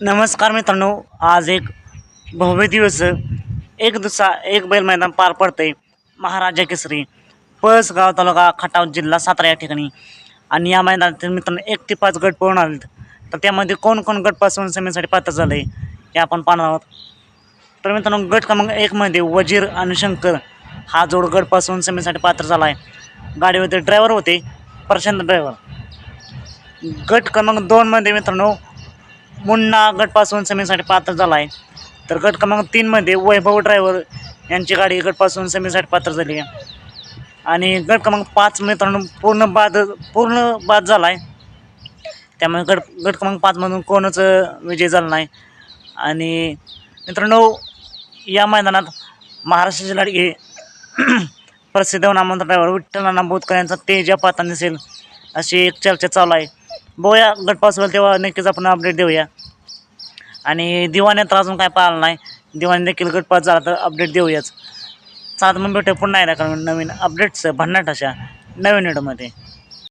नमस्कार मित्रांनो आज एक भव्य दिवस एक दुसरा एक बैल मैदान पार पडते महाराजा केसरी पळसगाव तालुका खटाव जिल्हा सातारा या ठिकाणी. आणि या मैदानातील मित्रांनो एक ते पाच गट पळून आले तर त्यामध्ये कोण कोण गटपासून समेसाठी पात्र झालं आहे हे आपण पाहणार आहोत. तर मित्रांनो गट क्रमांक एकमध्ये वजीर आणि शंकर हा जोड गटपासून समेसाठी पात्र झाला आहे गाडीमध्ये ड्रायव्हर होते प्रशांत ड्रायव्हर गट क्रमांक दोनमध्ये मित्रांनो मुन्ना गटपासून समीसाठी पात्र झाला आहे तर गट क्रमांक तीनमध्ये वैभव ड्रायव्हर यांची गाडी गटपासून समीसाठी पात्र झाली आहे. आणि गट क्रमांक पाच मित्रांनो पूर्ण बाद पूर्ण बाद झाला आहे त्यामुळे गट गट क्रमांक पाचमधून कोणच विजय झाला नाही. आणि मित्रांनो या मैदानात महाराष्ट्राचे लाडके प्रसिद्ध नामवंत ड्रायव्हर विठ्ठल नाना बोधकर यांचा तेजा पाहताना दिसेल अशी एक चर्चा चालू आहे. बघूया गटपास होईल तेव्हा नक्कीच आपण अपडेट देऊया. आणि दिवाण्यात तर अजून काय पाहिलं नाही. दिवाणी देखील गटपास झाला तर अपडेट देऊयाच. सात मग भेटू पुन्हा एकदा कारण नवीन अपडेट्स भन्नाट अशा नवीन व्हिडिओमध्ये